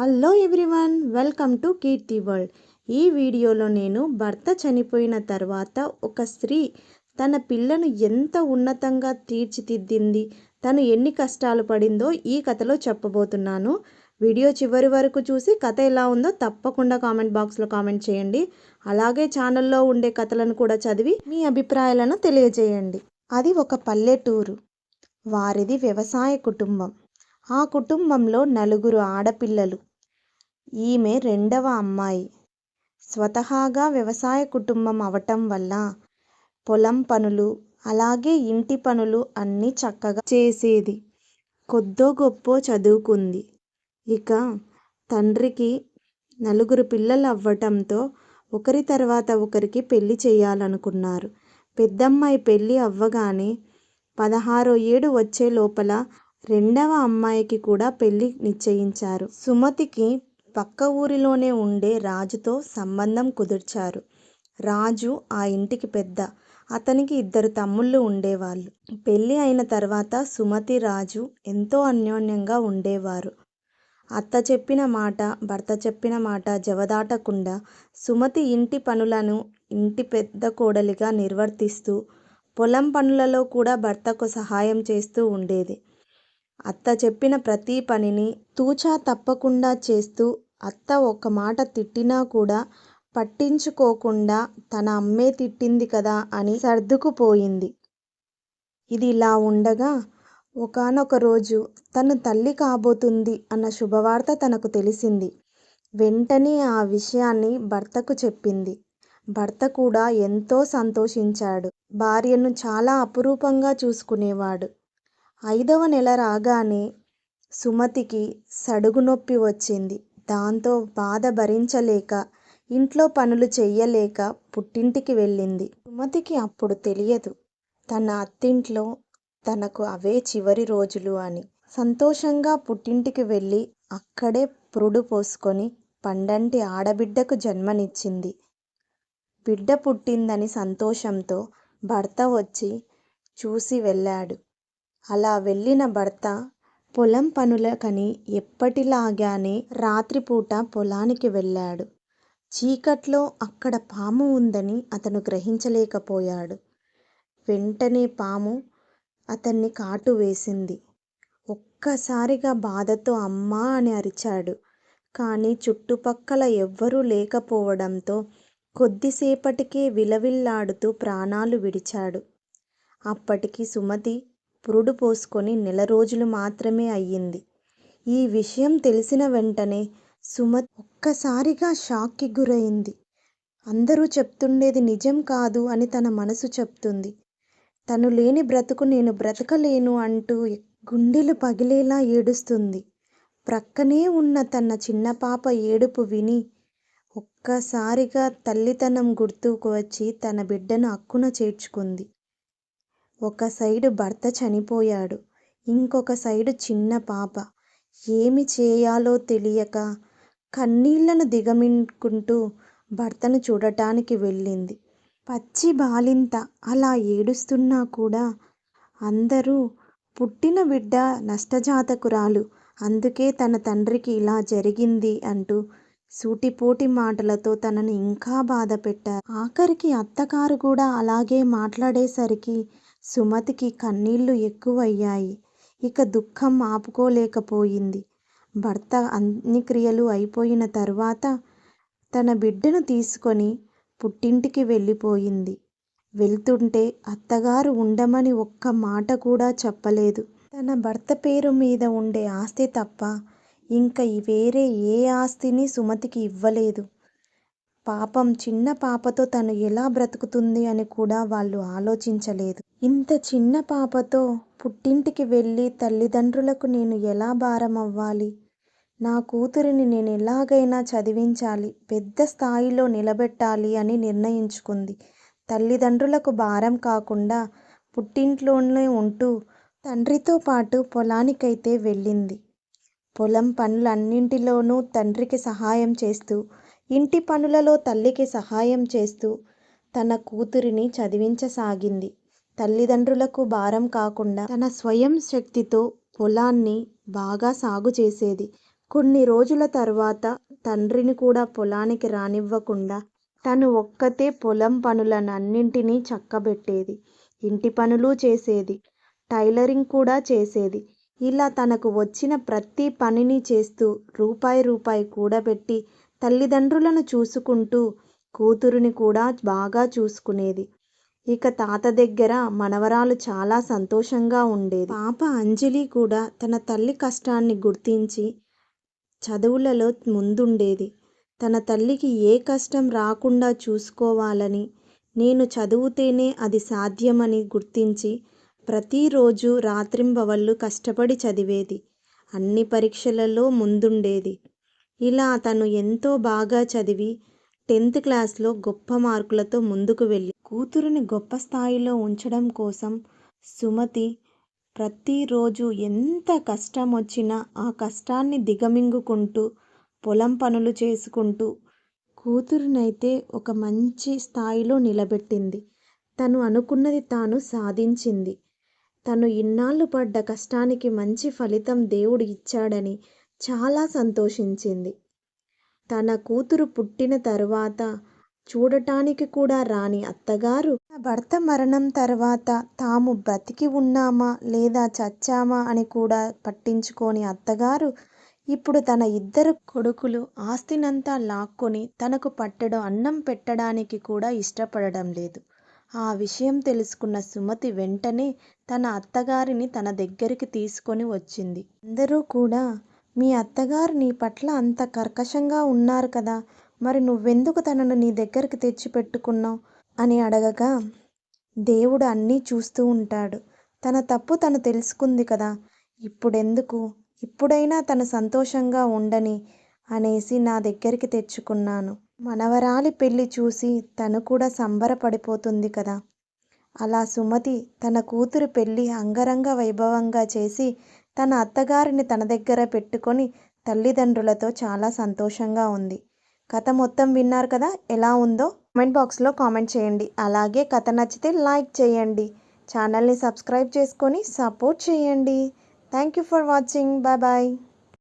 Hello everyone welcome to Keerthi world. ఈ వీడియోలో నేను భర్త చనిపోయిన తర్వాత ఒక స్త్రీ తన పిల్లను ఎంత ఉన్నతంగా తీర్చిదిద్దింది తను ఎన్ని కష్టాలు పడిందో ఈ కథలో చెప్పబోతున్నాను. వీడియో చివరి వరకు చూసి కథ ఎలా ఉందో తప్పకుండా కామెంట్ బాక్స్లో కామెంట్ చేయండి. అలాగే ఛానల్లో ఉండే కథలను కూడా చదివి మీ అభిప్రాయాలను తెలియజేయండి. అది ఒక పల్లెటూరు. వారిది వ్యవసాయ కుటుంబం. ఆ కుటుంబంలో నలుగురు ఆడపిల్లలు. ఈమె రెండవ అమ్మాయి. స్వతహాగా వ్యవసాయ కుటుంబం అవటం వల్ల పొలం పనులు అలాగే ఇంటి పనులు అన్నీ చక్కగా చేసేది. కొద్దో గొప్పో చదువుకుంది. ఇక తండ్రికి నలుగురు పిల్లలు అవ్వటంతో ఒకరి తర్వాత ఒకరికి పెళ్ళి చేయాలనుకున్నారు. పెద్దమ్మాయి పెళ్ళి అవ్వగానే పదహారో ఏడు వచ్చే లోపల రెండవ అమ్మాయికి కూడా పెళ్ళి నిశ్చయించారు. సుమతికి పక్క ఊరిలోనే ఉండే రాజుతో సంబంధం కుదిర్చారు. రాజు ఆ ఇంటికి పెద్ద అతనికి ఇద్దరు తమ్ముళ్ళు ఉండేవాళ్ళు. పెళ్ళి అయిన తర్వాత సుమతి రాజు ఎంతో అన్యోన్యంగా ఉండేవారు. అత్త చెప్పిన మాట భర్త చెప్పిన మాట జవదాటకుండా సుమతి ఇంటి పనులను ఇంటి పెద్ద కోడలిగా నిర్వర్తిస్తూ పొలం పనులలో కూడా భర్తకు సహాయం చేస్తూ ఉండేది. అత్త చెప్పిన ప్రతి పనిని తూచా తప్పకుండా చేస్తూ అత్త ఒక మాట తిట్టినా కూడా పట్టించుకోకుండా తన అమ్మే తిట్టింది కదా అని సర్దుకుపోయింది. ఇది ఇలా ఉండగా ఒకానొక రోజు తను తల్లి కాబోతుంది అన్న శుభవార్త తనకు తెలిసింది. వెంటనే ఆ విషయాన్ని భర్తకు చెప్పింది. భర్త కూడా ఎంతో సంతోషించాడు. భార్యను చాలా అపురూపంగా చూసుకునేవాడు. ఐదవ నెల రాగానే సుమతికి సడుగు నొప్పి వచ్చింది. దాంతో బాధ భరించలేక ఇంట్లో పనులు చెయ్యలేక పుట్టింటికి వెళ్ళింది. సుమతికి అప్పుడు తెలియదు తన అత్తింట్లో తనకు అవే చివరి రోజులు అని. సంతోషంగా పుట్టింటికి వెళ్ళి అక్కడే పురుడు పోసుకొని పండంటి ఆడబిడ్డకు జన్మనిచ్చింది. బిడ్డ పుట్టిందని సంతోషంతో భర్త వచ్చి చూసి వెళ్ళాడు. అలా వెళ్ళిన భర్త పొలం పనులకని ఎప్పటిలాగానే రాత్రిపూట పొలానికి వెళ్ళాడు. చీకట్లో అక్కడ పాము ఉందని అతను గ్రహించలేకపోయాడు. వెంటనే పాము అతన్ని కాటు వేసింది. ఒక్కసారిగా బాధతో అమ్మా అని అరిచాడు. కానీ చుట్టుపక్కల ఎవ్వరూ లేకపోవడంతో కొద్దిసేపటికే విలవిల్లాడుతూ ప్రాణాలు విడిచాడు. అప్పటికి సుమతి పురుడు పోసుకొని నెల రోజులు మాత్రమే అయ్యింది. ఈ విషయం తెలిసిన వెంటనే సుమత్ ఒక్కసారిగా షాక్కి గురైంది. అందరూ చెప్తుండేది నిజం కాదు అని తన మనసు చెప్తుంది. తను లేని బ్రతుకు నేను బ్రతకలేను అంటూ గుండెలు పగిలేలా ఏడుస్తుంది. ప్రక్కనే ఉన్న తన చిన్న పాప ఏడుపు విని ఒక్కసారిగా తల్లితనం గుర్తుకు వచ్చి తన బిడ్డను అక్కున చేర్చుకుంది. ఒక సైడు భర్త చనిపోయాడు ఇంకొక సైడు చిన్న పాప. ఏమి చేయాలో తెలియక కన్నీళ్ళను దిగమింకుంటూ భర్తను చూడటానికి వెళ్ళింది. పచ్చి బాలింత అలా ఏడుస్తున్నా కూడా అందరూ పుట్టిన బిడ్డ నష్టజాతకురాలు అందుకే తన తండ్రికి ఇలా జరిగింది అంటూ సూటిపోటి మాటలతో తనని ఇంకా బాధ పెట్టారు ఆఖరికి అత్తగారు కూడా అలాగే మాట్లాడేసరికి సుమతికి కన్నీళ్ళు ఎక్కువయ్యాయి. ఇక దుఃఖం ఆపుకోలేకపోయింది. భర్త అన్ని క్రియలు అయిపోయిన తర్వాత తన బిడ్డను తీసుకొని పుట్టింటికి వెళ్ళిపోయింది. వెళ్తుంటే అత్తగారు ఉండమని ఒక్క మాట కూడా చెప్పలేదు. తన భర్త పేరు మీద ఉండే ఆస్తి తప్ప ఇంకా వేరే ఏ ఆస్తిని సుమతికి ఇవ్వలేదు. పాపం చిన్న పాపతో తను ఎలా బ్రతుకుతుంది అని కూడా వాళ్ళు ఆలోచించలేదు. ఇంత చిన్న పాపతో పుట్టింటికి వెళ్ళి తల్లిదండ్రులకు నేను ఎలా భారం అవ్వాలి నా కూతురిని నేను ఎలాగైనా చదివించాలి పెద్ద స్థాయిలో నిలబెట్టాలి అని నిర్ణయించుకుంది. తల్లిదండ్రులకు భారం కాకుండా పుట్టింట్లోనే ఉంటూ తండ్రితో పాటు పొలానికైతే వెళ్ళింది. పొలం పనులన్నింటిలోనూ తండ్రికి సహాయం చేస్తూ ఇంటి పనులలో తల్లికి సహాయం చేస్తూ తన కూతురిని చదివించసాగింది. తల్లిదండ్రులకు భారం కాకుండా తన స్వయం శక్తితో పొలాన్ని బాగా సాగు చేసేది. కొన్ని రోజుల తర్వాత తండ్రిని కూడా పొలానికి రానివ్వకుండా తను ఒక్కతే పొలం పనులనన్నింటినీ చక్కబెట్టేది. ఇంటి పనులు చేసేది. టైలరింగ్ కూడా చేసేది. ఇలా తనకు వచ్చిన ప్రతి పనిని చేస్తూ రూపాయి రూపాయి కూడబెట్టి తల్లిదండ్రులను చూసుకుంటూ కూతురుని కూడా బాగా చూసుకునేది. ఇక తాత దగ్గర మనవరాలు చాలా సంతోషంగా ఉండేది. పాప అంజలి కూడా తన తల్లి కష్టాన్ని గుర్తించి చదువులలో ముందుండేది. తన తల్లికి ఏ కష్టం రాకుండా చూసుకోవాలని నేను చదువుతేనే అది సాధ్యమని గుర్తించి ప్రతిరోజు రాత్రింబవళ్ళు కష్టపడి చదివేది. అన్ని పరీక్షలలో ముందుండేది. ఇలా తను ఎంతో బాగా చదివి టెన్త్ క్లాస్లో గొప్ప మార్కులతో ముందుకు వెళ్ళి కూతురుని గొప్ప స్థాయిలో ఉంచడం కోసం సుమతి ప్రతిరోజు ఎంత కష్టం వచ్చినా ఆ కష్టాన్ని దిగమింగుకుంటూ పొలం పనులు చేసుకుంటూ కూతురునైతే ఒక మంచి స్థాయిలో నిలబెట్టింది. తను అనుకున్నది తాను సాధించింది. తను ఇన్నాళ్ళు పడ్డ కష్టానికి మంచి ఫలితం దేవుడు ఇచ్చాడని చాలా సంతోషించింది. తన కూతురు పుట్టిన తరువాత చూడటానికి కూడా రాని అత్తగారు భర్త మరణం తర్వాత తాము బ్రతికి ఉన్నామా లేదా చచ్చామా అని కూడా పట్టించుకోని అత్తగారు ఇప్పుడు తన ఇద్దరు కొడుకులు ఆస్తినంతా లాక్కొని తనకు పట్టెడు అన్నం పెట్టడానికి కూడా ఇష్టపడడం లేదు. ఆ విషయం తెలుసుకున్న సుమతి వెంటనే తన అత్తగారిని తన దగ్గరికి తీసుకొని వచ్చింది. అందరూ కూడా మీ అత్తగారు నీ పట్ల అంత కర్కశంగా ఉన్నారు కదా మరి నువ్వెందుకు తనను నీ దగ్గరికి తెచ్చి పెట్టుకున్నావు? అని అడగగా దేవుడు అన్నీ చూస్తూ ఉంటాడు. తన తప్పు తను తెలుసుకుంది కదా ఇప్పుడెందుకు? ఇప్పుడైనా తను సంతోషంగా ఉండని అనేసి నా దగ్గరికి తెచ్చుకున్నాను. మనవరాలి పెళ్ళి చూసి తను కూడా సంబరపడిపోతుంది కదా. అలా సుమతి తన కూతురు పెళ్ళి అంగరంగ వైభవంగా చేసి తన అత్తగారిని తన దగ్గర పెట్టుకొని తల్లిదండ్రులతో చాలా సంతోషంగా ఉంది. కథ మొత్తం విన్నారు కదా? ఎలా ఉందో కామెంట్ బాక్స్లో కామెంట్ చేయండి. అలాగే కథ నచ్చితే లైక్ చేయండి. ఛానల్ని సబ్స్క్రైబ్ చేసుకొని సపోర్ట్ చేయండి. Thank you for watching. Bye bye.